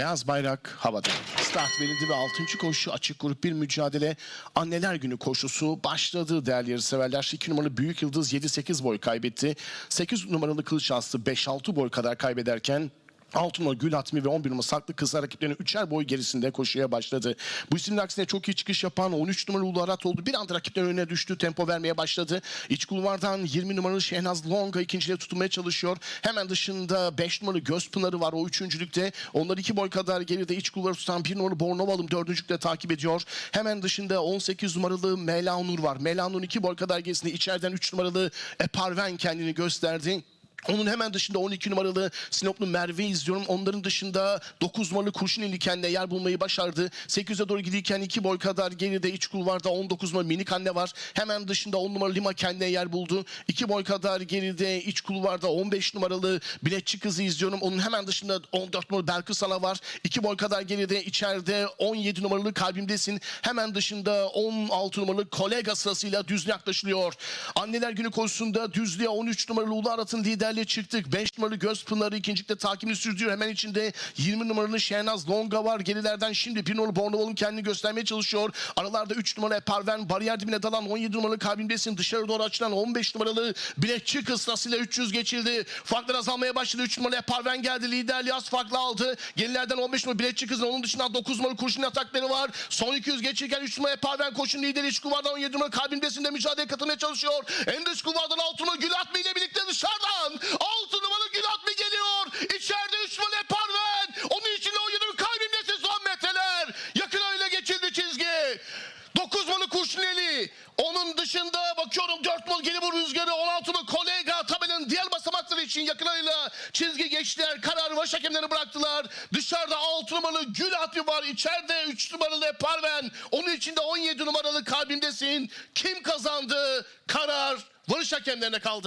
Beyaz bayrak havada. Start verildi ve 6. koşu açık grup bir mücadele. Anneler günü koşusu başladı değerli yarışseverler. 2 numaralı Büyük Yıldız 7-8 boy kaybetti. 8 numaralı Kılıç Aslı 5-6 boy kadar kaybederken 6 numara Gül Atmi ve 11 numara Saklı Kızlar rakiplerinin 3'er boy gerisinde koşuya başladı. Bu isimler aksine çok iyi çıkış yapan 13 numaralı Ulu Arat oldu. Bir anda rakiplerin önüne düştü. Tempo vermeye başladı. İç kulvardan 20 numaralı Şehnaz Longa ikinciliğe tutunmaya çalışıyor. Hemen dışında 5 numaralı Gözpınarı var o üçüncülükte. Onlar iki boy kadar geride iç kulvarı tutan 1 numaralı Bornovalım dördüncülükte takip ediyor. Hemen dışında 18 numaralı Melanur var. Melanur'un iki boy kadar gerisinde içeriden 3 numaralı Eparven kendini gösterdi. Onun hemen dışında 12 numaralı Sinoplu Merve izliyorum. Onların dışında 9 numaralı Kurşuneli kendine yer bulmayı başardı. 8'e doğru giderken 2 boy kadar geride iç kulvarda 19 numaralı Minik Anne var. Hemen dışında 10 numaralı Lima kendine yer buldu. 2 boy kadar geride iç kulvarda 15 numaralı Biletçi Kızı izliyorum. Onun hemen dışında 14 numaralı Belkıs Ala var. 2 boy kadar geride içeride 17 numaralı Kalbimdesin. Hemen dışında 16 numaralı Kolega sırasıyla düzlüğe yaklaşılıyor. Anneler günü koşusunda düzlüğe 13 numaralı Ulu Arat'ın liderliğe çıktık. 5 numaralı Göz Pınarı ikincilikte takibini sürdürüyor. Hemen içinde 20 numaralı Şehnaz Longa var. Gerilerden şimdi 1 numaralı Bornoval'ın kendini göstermeye çalışıyor. Aralarda 3 numaralı Parven, bariyer dibine dalan 17 numaralı Kalbimdesin. Dışarı doğru açılan 15 numaralı Biletçi kıstasıyla 300 geçildi. Farklar azalmaya başladı. 3 numaralı Parven geldi. Liderliği az farklı aldı. Gerilerden 15 numaralı Biletçi kızın. Onun dışında 9 numaralı kurşun atakları var. Son 200 geçirken 3 numaralı Parven koşun lideri. İç kuvardan 17 numaralı Kalbimdesin de mücadeleye katılmaya çalışıyor. En dış kuvardan 6 numaralı Gül Atmi ile birlikte dışarıdan 6 numaralı Gül Atmi geliyor. İçeride 3 numaralı Parven. Onun içinde 17 numaralı Kalbimdesin son metreler. Yakın öyle geçildi çizgi. 9 numaralı Kurşuneli. Onun dışında bakıyorum 4 numaralı Gelibur Rüzgarı. 16 numaralı Kolega tabelin diğer basamakları için yakın ayıyla çizgi geçtiler. Kararı baş hakemlerine bıraktılar. Dışarıda 6 numaralı Gül Atmi var. İçeride 3 numaralı Parven. Onun içinde 17 numaralı Kalbimdesin. Kim kazandı? Karar varış hakemlerine kaldı.